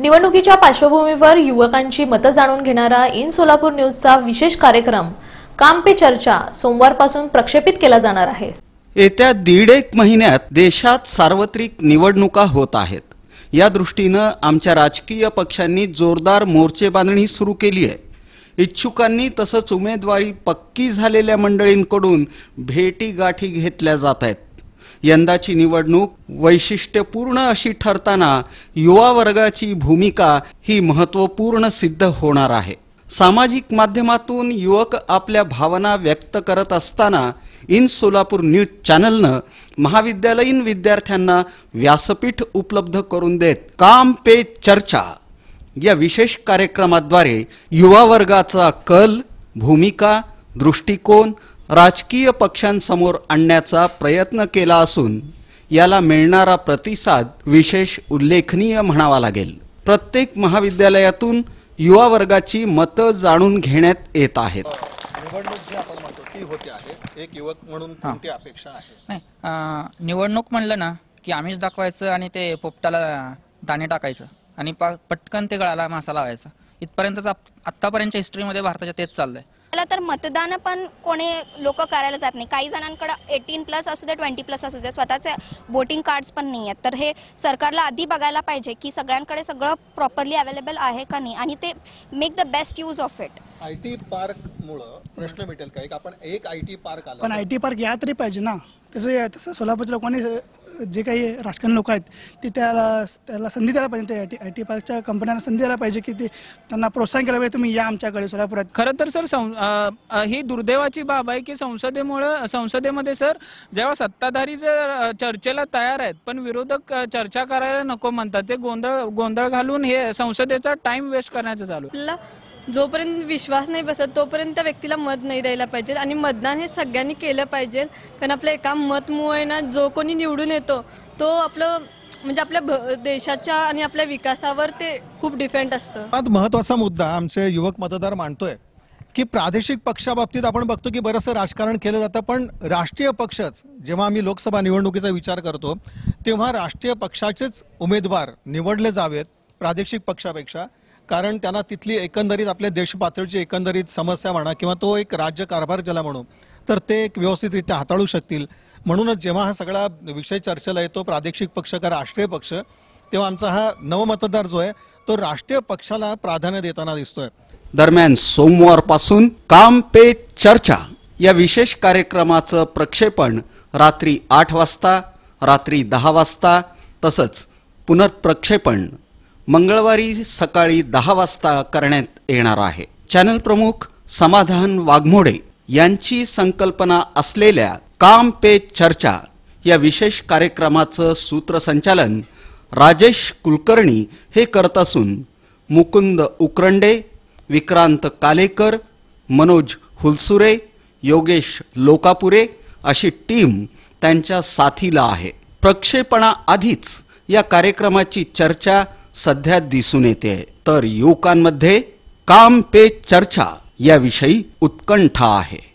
निवडणुकीच्या पार्श्वभूमीवर युवकांची मतं जाणून घेणारा इन सोलापूर न्यूजचा विशेष कार्यक्रम काम पे चर्चा सोमवारपासून प्रक्षेपित केला जाणार आहे. येत्या दीड एक महिन्यात देशात सार्वत्रिक निवडणुका होत आहेत. या दृष्टीनं आमच्या राजकीय पक्षांनी जोरदार मोर्चे बांधणी सुरू केली आहे. इच्छुकांनी तसंच उमेदवारी पक्की झालेल्या मंडळींकडून भेटी गाठी घेतल्या जात आहेत. यंदाची निवडणूक वैशिष्ट्यपूर्ण अशी ठरताना युवा वर्गाची भूमिका ही महत्त्वपूर्ण सिद्ध होणार आहे. सामाजिक माध्यमातून युवक आपल्या भावना व्यक्त करत असताना इन सोलापूर न्यूज चॅनलनं महाविद्यालयीन विद्यार्थ्यांना व्यासपीठ उपलब्ध करून देत काम पे चर्चा. या विशेष कार्यक्रमाद्वारे युवा वर्गाचा कल भूमिका दृष्टिकोन राजकीय पक्षांसमोर आणण्याचा प्रयत्न केला असून याला मिळणारा प्रतिसाद विशेष उल्लेखनीय म्हणावा लागेल. प्रत्येक महाविद्यालयातून युवा वर्गाची मतं जाणून घेण्यात येत आहेत. निवडणूक जी आपण म्हणतो ती होते आहे. एक युवक म्हणून कोणती अपेक्षा आहे? नाही अं, निवडणूक म्हणलं ना की आम्हीच दाखवायचं आणि ते पोपटाला दाणे टाकायचं आणि पा- पटकन ते गळाला मासा लावायचा. इथपर्यंतच आत्तापर्यंतच्या हिस्ट्रीमध्ये भारताच्या तेच चाललंय. तर मतदान पण कोणी लोक करायला जात नाही. काही जणांकडे एटीन प्लस असू दे ट्वेंटी प्लस असू दे स्वतःचे वोटिंग कार्ड्स पण नाही आहेत तर हे सरकारला आधी बघायला पाहिजे की सगळ्यांकडे सगळं प्रॉपरली अवेलेबल आहे का नाही आणि ते make the best use of it I T park मुळे प्रश्न मिटेल का? एक आपण एक आय टी पार्क आला पण आय टी पार्क या तरी पाहिजे ना. तसं तसं सोलापूरच्या लोकांनी जे काही राजकारणी लोक आहेत ते त्याला त्याला संधी द्यायला पाहिजे. आय टी आय टी पार्कच्या कंपन्यांना संधी द्यायला पाहिजे की ते त्यांना प्रोत्साहन केलं पाहिजे. तुम्ही या आमच्याकडे सोलापुरात. खरं तर सर ही दुर्दैवाची बाब आहे की संसदेमुळं संसदेमध्ये सर जेव्हा सत्ताधारी जर चर्चेला तयार आहेत पण विरोधक चर्चा करायला नको म्हणतात ते गोंधळ गोंधळ घालून हे संसदेचा टाइम वेस्ट करण्याचं चालू जोपर्यंत विश्वास नाही बसत तोपर्यंत त्या व्यक्तीला मत नाही द्यायला पाहिजे. आणि मतदान हे सगळ्यांनी केलं पाहिजे. कारण आपल्या एका मतमुळे ना जो कोणी निवडून येतो तो आपलं म्हणजे आपल्या भ- देशाच्या आणि आपल्या विकासावर ते खूप डिपेंड असतं. आज महत्त्वाचा मुद्दा आमचे युवक मतदार मांडतोय की प्रादेशिक पक्षाबाबतीत आपण बघतो की बरंचसं राजकारण केलं जातं पण राष्ट्रीय पक्षच जेव्हा आम्ही लोकसभा निवडणुकीचा विचार करतो तेव्हा राष्ट्रीय पक्षाचेच उमेदवार निवडले जावेत प्रादेशिक पक्षापेक्षा. कारण त्यांना तिथली एकंदरीत आपल्या देशपातळीची एकंदरीत समस्या म्हणा किंवा तो एक राज्य कारभार ज्याला म्हणू तर ते एक व्यवस्थितरित्या हाताळू शकतील. म्हणूनच जेव्हा हा सगळा विषय चर्चेला येतो प्रादेशिक पक्ष का राष्ट्रीय पक्ष तेव्हा आमचा हा नवमतदार जो आहे तो राष्ट्रीय पक्षाला प्राधान्य देताना दिसतोय. दरम्यान सोमवारपासून काम पे चर्चा या विशेष कार्यक्रमाचं प्रक्षेपण रात्री आठ वाजता रात्री दहा वाजता तसंच पुनर्प्रक्षेपण मंगळवारी सकाळी दहा वाजता करण्यात येणार आहे. चॅनल प्रमुख समाधान वाघमोडे यांची संकल्पना असलेल्या काम पे चर्चा या विशेष कार्यक्रमाचं सूत्रसंचालन राजेश कुलकर्णी हे करत असून मुकुंद उकरंडे विक्रांत कालेकर मनोज हुलसुरे योगेश लोकापुरे अशी टीम त्यांच्या साथीला आहे. प्रक्षेपणाआधीच या कार्यक्रमाची चर्चा सध्या दिसून येते. तर युवकांमध्ये काम पे चर्चा याविषयी उत्कंठा आहे.